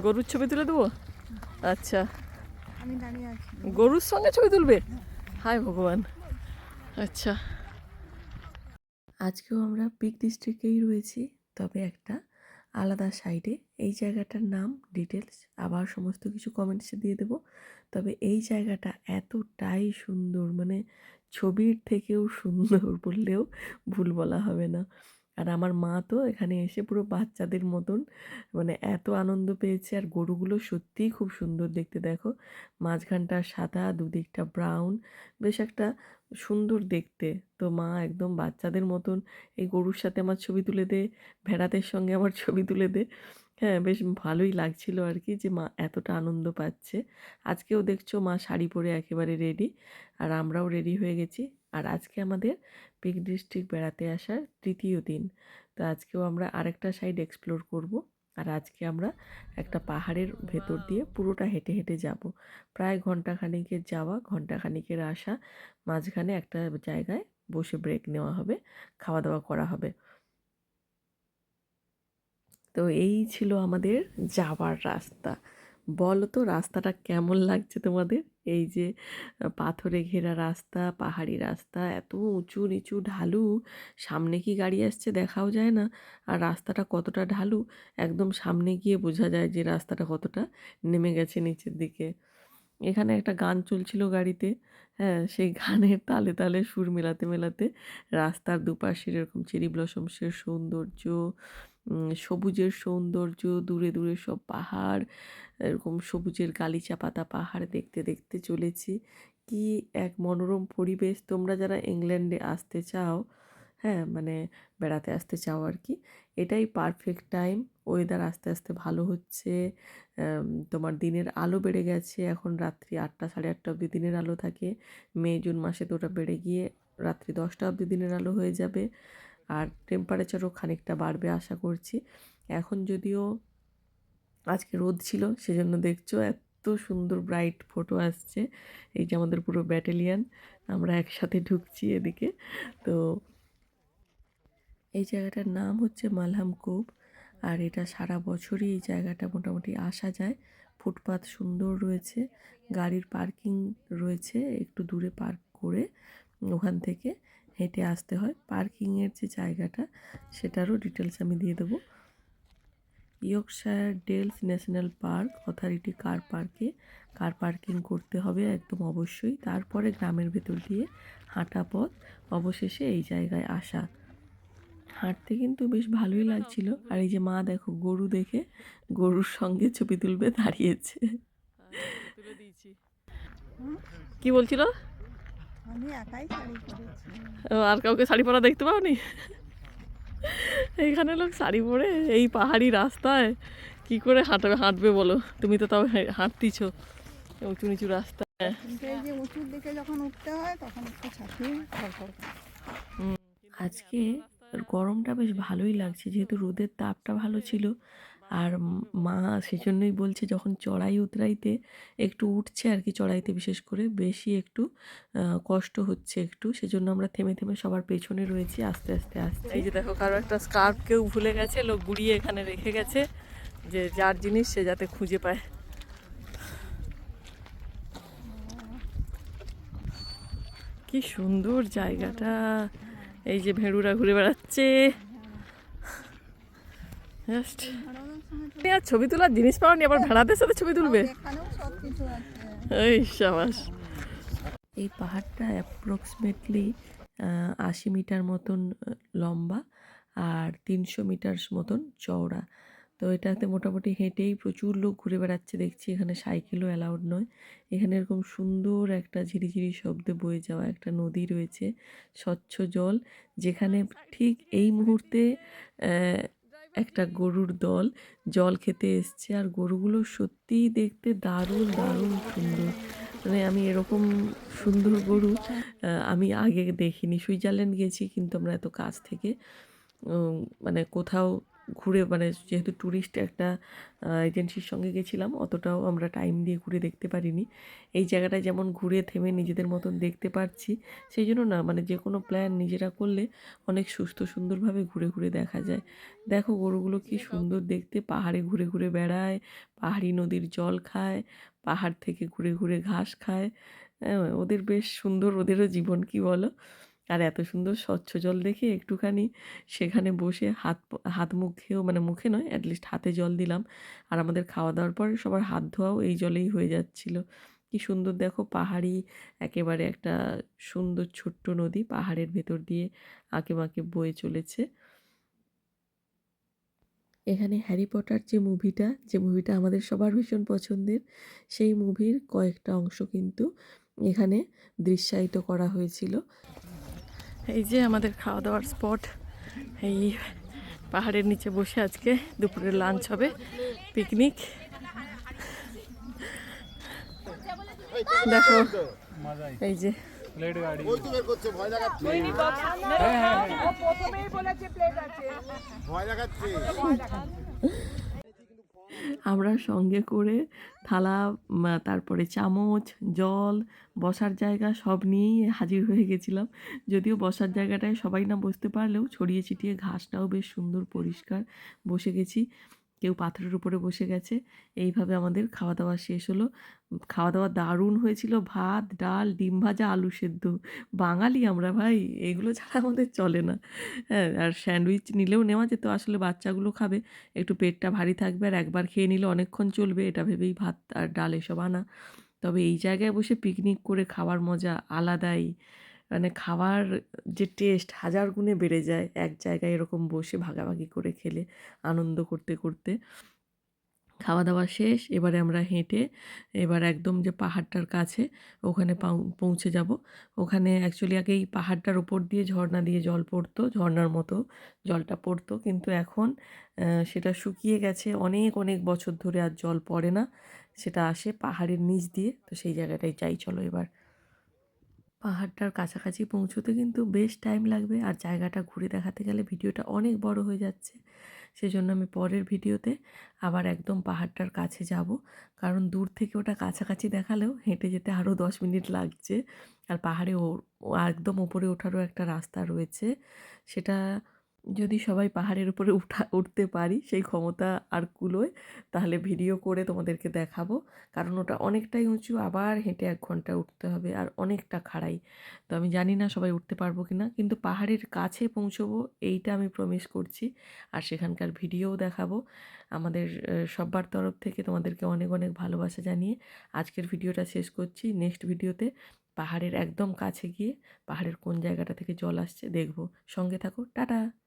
গরুর ছবি তুলে দেবো? আচ্ছা। গরুর সঙ্গে ছবি তুলবে? হায় ভগবান। আচ্ছা। আজকেও আমরা পিক ডিস্ট্রিক্টেই রয়েছি তবে একটা আলাদা সাইডে। এই জায়গাটার নাম ডিটেলস আবার সমস্ত কিছু কমেন্টসে দিয়ে দেবো। তবে এই জায়গাটা এতটাই সুন্দর মানে ছবির থেকেও সুন্দর বললেও ভুল বলা হবে না। আর আমার মা তো এখানে এসে পুরো বাচ্চাদের মতন মানে এত আনন্দ পেয়েছে। আর গরুগুলো সত্যিই খুব সুন্দর দেখতে দেখো। মাঝখানটা সাদা, দুদিকটা ব্রাউন বেশ একটা সুন্দর দেখতে। তো মা একদম বাচ্চাদের মতন এই গরুর সাথে আমার ছবি তুলে দে, ভেড়াদের সঙ্গে আমার ছবি তুলে দে। হ্যাঁ বেশ ভালোই লাগছিল আর কি যে মা এতটা আনন্দ পাচ্ছে। আজকেও দেখছ মা শাড়ি পরে একেবারে রেডি আর আমরাও রেডি হয়ে গেছি। আর আজকে আমাদের পিক ডিস্ট্রিক্ট বেড়াতে আসার তৃতীয় দিন। তো আজকেও আমরা আরেকটা সাইড এক্সপ্লোর করব। আর আজকে আমরা একটা পাহাড়ের ভেতর দিয়ে পুরোটা হেঁটে হেঁটে যাব। প্রায় ঘণ্টা খানিকের যাওয়া ঘণ্টা খানিকের আসা, মাঝখানে একটা জায়গায় বসে ব্রেক নেওয়া হবে খাওয়া দাওয়া করা হবে। তো এই ছিল আমাদের যাওয়ার রাস্তা। বলো তো, রাস্তাটা কেমন লাগছে তোমাদের? এই যে পাথরে ঘেরা রাস্তা, পাহাড়ি রাস্তা, এত উঁচু নিচু ঢালু, সামনে কি গাড়ি আসছে দেখাও যায় না। আর রাস্তাটা কতটা ঢালু, একদম সামনে গিয়ে বোঝা যায় যে রাস্তাটা কতটা নেমে গেছে নিচের দিকে। এখানে একটা গান চলছিল গাড়িতে হ্যাঁ সেই গানের তালে তালে সুর মেলাতে মেলাতে রাস্তার দুপাশের এরকম চেরি ব্লসমসের সৌন্দর্য সবুজের সৌন্দর্য, দূরে দূরে সব পাহাড়, এরকম সবুজের গালিচা পাতা পাহাড় দেখতে দেখতে চলেছি। কি এক মনোরম পরিবেশ। তোমরা যারা ইংল্যান্ডে আসতে চাও হ্যাঁ মানে বেড়াতে আসতে চাও আর কি, এটাই পারফেক্ট টাইম ওয়েদার আস্তে আস্তে ভালো হচ্ছে তোমার দিনের আলো বেড়ে গেছে। এখন রাত্রি আটটা সাড়ে আটটা অবধি দিনের আলো থাকে। মে, জুন মাসে তো ওটা বেড়ে গিয়ে রাত্রি দশটা অবধি দিনের আলো হয়ে যাবে। আর টেম্পারেচারও খানিকটা বাড়বে আশা করছি। এখন যদিও আজকে রোদ ছিল, সেজন্য দেখছ এত সুন্দর ব্রাইট ফটো আসছে। এই যে আমাদের পুরো ব্যাটালিয়ান আমরা একসাথে ঢুকছি এদিকে। তো এই জায়গাটার নাম হচ্ছে মালহাম কোপ, আর এটা সারা বছরই এই জায়গাটা মোটামুটি আসা যায়। ফুটপাথ সুন্দর রয়েছে, গাড়ির পার্কিং রয়েছে, একটু দূরে পার্ক করে ওখান থেকে। হেঁটে আসতে হয়। পার্কিংয়ের যে জায়গাটা, সেটারও ডিটেলস আমি দিয়ে দেবো। Yorkshire Dales National Park Authority car পার্কে কার পার্কিং করতে হবে একদম অবশ্যই। তারপরে গ্রামের ভেতর দিয়ে হাঁটা পথ, অবশেষে এই জায়গায় আসা। হাঁটতে কিন্তু বেশ ভালোই লাগছিল। আর এই যে মা দেখো, গরু দেখে গরুর সঙ্গে ছবি তুলবে, দাঁড়িয়েছে। কি বলছিল? আমি একাই শাড়ি পরেছি। আর কাউকে শাড়ি পরা দেখতে পাওনি? এইখানে লোক শাড়ি পরে এই পাহাড়ি রাস্তায় কি করে হাঁটবে হাঁটবে বলো? তুমি তো তাও হাঁটতিছ। উঁচু নিচু রাস্তা এই যে উঁচুর দিকে যখন উঠতে হয় তখন একটু আজকে গরমটা বেশ ভালোই লাগছে যেহেতু রোদের তাপটা ভালো ছিল। আর মা সেজন্যই বলছে যখন চড়াই উতরাইতে একটু উঠছে আর কি চড়াইতে বিশেষ করে বেশি একটু কষ্ট হচ্ছে একটু, সেজন্য আমরা থেমে থেমে সবার পেছনে রয়েছি, আস্তে আস্তে আসছে এই যে দেখো, কারও একটা স্কার্ফ কেউ ভুলে গেছে, লোক গুড়িয়ে এখানে রেখে গেছে, যে যার জিনিস সে যাতে খুঁজে পায়। কি সুন্দর জায়গাটা, এই যে ভেড়ুরা ঘুরে বেড়াচ্ছে। জাস্ট আর ছবি তোলার জিনিস পাওনি আবার ভেড়াদের সাথে ছবি তুলবে? এই সাবাস। এই পাহাড়টা অ্যাপ্রক্সিমেটলি আশি মিটার মতন লম্বা আর তিনশো মিটার মতন চওড়া। তো এটাতে মোটামুটি হেঁটেই প্রচুর লোক ঘুরে বেড়াচ্ছে দেখছি এখানে সাইকেলও অ্যালাউড নয়। এখানে এরকম সুন্দর একটা ঝিরিঝিরি শব্দে বয়ে যাওয়া একটা নদী রয়েছে স্বচ্ছ জল যেখানে ঠিক এই মুহূর্তে একটা গরুর দল। জল খেতে এসছে আর গরুগুলো সত্যিই দেখতে দারুণ দারুণ সুন্দর। মানে আমি এরকম সুন্দর গরু আমি আগে দেখিনি। সুইজারল্যান্ড গেছি কিন্তু আমরা এত কাছ থেকে। মানে কোথাও ঘুরে মানে যেহেতু ট্যুরিস্ট একটা এজেন্সির সঙ্গে গেছিলাম অতটাও আমরা টাইম দিয়ে ঘুরে দেখতে পারিনি। এই জায়গাটা যেমন ঘুরে থেমে নিজেদের মতন দেখতে পারছি সেই জন্য না মানে যে কোনো প্ল্যান নিজেরা করলে অনেক সুস্থ সুন্দরভাবে ঘুরে ঘুরে দেখা যায়। দেখো গরুগুলো কি সুন্দর দেখতে পাহাড়ে ঘুরে ঘুরে বেড়ায় পাহাড়ি নদীর জল খায় পাহাড় থেকে ঘুরে ঘুরে ঘাস খায়। হ্যাঁ, ওদের বেশ সুন্দর ওদেরও জীবন কি বলো? আর এত সুন্দর স্বচ্ছ জল দেখে একটুখানি সেখানে বসে হাত হাত মুখেও মানে মুখে নয় অ্যাটলিস্ট হাতে জল দিলাম। আর আমাদের খাওয়া দাওয়ার পর সবার হাত ধোয়াও এই জলেই হয়ে যাচ্ছিল। কি সুন্দর দেখো পাহাড়ি, একেবারে একটা সুন্দর ছোট্ট নদী পাহাড়ের ভেতর দিয়ে আঁকে বাঁকে বয়ে চলেছে। এখানে হ্যারি পটার যে মুভিটা যে মুভিটা আমাদের সবার ভীষণ পছন্দের, সেই মুভির কয়েকটা অংশ কিন্তু এখানে দৃশ্যায়িত করা হয়েছিল। এই যে আমাদের খাওয়া দাওয়ার স্পট এই পাহাড়ের নিচে বসে আজকে দুপুরে লাঞ্চ হবে পিকনিক দেখো এই যে। প্লেট গাড়ি ওই তো বের করছে ভয় লাগাচ্ছে ভয় লাগাচ্ছে আমরা সঙ্গে করে থালা তারপরে চামচ, জল, বসার জায়গা সব নিয়েই হাজির হয়ে গেছিলাম। যদিও বসার জায়গাটায় সবাই না বসতে পারলেও ছড়িয়ে ছিটিয়ে ঘাসটাও বেশ সুন্দর পরিষ্কার বসে গেছি। কেউ পাথরের উপরে বসে গেছে। এইভাবে আমাদের খাওয়া দাওয়া শেষ হলো। খাওয়া দাওয়া দারুণ হয়েছিল। ভাত, ডাল, ডিম ভাজা, আলু সেদ্ধ। বাঙালি আমরা ভাই, এগুলো ছাড়া আমাদের চলে না। হ্যাঁ আর স্যান্ডউইচ নিলেও নেওয়া যেত। আসলে বাচ্চাগুলো খাবে, একটু পেটটা ভারী থাকবে আর একবার খেয়ে নিলে অনেকক্ষণ চলবে, এটা ভেবেই ভাত আর ডাল এসব আনা। তবে এই জায়গায় বসে পিকনিক করে খাওয়ার মজা আলাদাই। মানে খাওয়ার যে টেস্ট হাজার গুণে বেড়ে যায়, এক জায়গায় এরকম বসে ভাগাভাগি করে খেলে, আনন্দ করতে করতে। খাওয়া দাওয়া শেষ, এবারে আমরা হেঁটে, এবার একদম যে পাহাড়টার কাছে, ওখানে পৌঁছে যাব। ওখানে অ্যাকচুয়ালি আগে এই পাহাড়টার ওপর দিয়ে ঝর্ণা দিয়ে জল পড়তো, ঝর্ণার মতো জলটা পড়তো। কিন্তু এখন সেটা শুকিয়ে গেছে অনেক অনেক বছর ধরে আর জল পড়ে না। সেটা আসে পাহাড়ের নিচ দিয়ে, তো সেই জায়গাটাই যাই চলো এবার পাহাড়টার কাছাকাছি পৌঁছতে কিন্তু বেশ টাইম লাগবে। আর জায়গাটা ঘুরে দেখাতে গেলে ভিডিওটা অনেক বড় হয়ে যাচ্ছে। সেজন্য আমি পরের ভিডিওতে আবার একদম পাহাড়টার কাছে যাব। কারণ দূর থেকে ওটা কাছাকাছি দেখালেও হেঁটে যেতে আরও দশ মিনিট লাগছে। আর পাহাড়ে ও- একদম ওপরে ওঠারও একটা রাস্তা রয়েছে। সেটা যদি সবাই পাহাড়ের উপরে উঠা উঠতে পারি সেই ক্ষমতা আর কুলোয় তাহলে ভিডিও করে তোমাদেরকে দেখাবো। কারণ ওটা অনেকটাই উঁচু আবার হেঁটে এক ঘণ্টা উঠতে হবে আর অনেকটা খাড়াই। তো আমি জানি না সবাই উঠতে পারব কি না কিন্তু পাহাড়ের কাছে পৌঁছবো এইটা আমি প্রমিস করছি। আর সেখানকার ভিডিওও দেখাবো। আমাদের আহ, সব্বার তরফ থেকে তোমাদেরকে অনেক অনেক ভালোবাসা জানিয়ে আজকের ভিডিওটা শেষ করছি। নেক্সট ভিডিওতে পাহাড়ের একদম কাছে গিয়ে পাহাড়ের কোন জায়গাটা থেকে জল আসছে দেখব। সঙ্গে থাকো টাটা!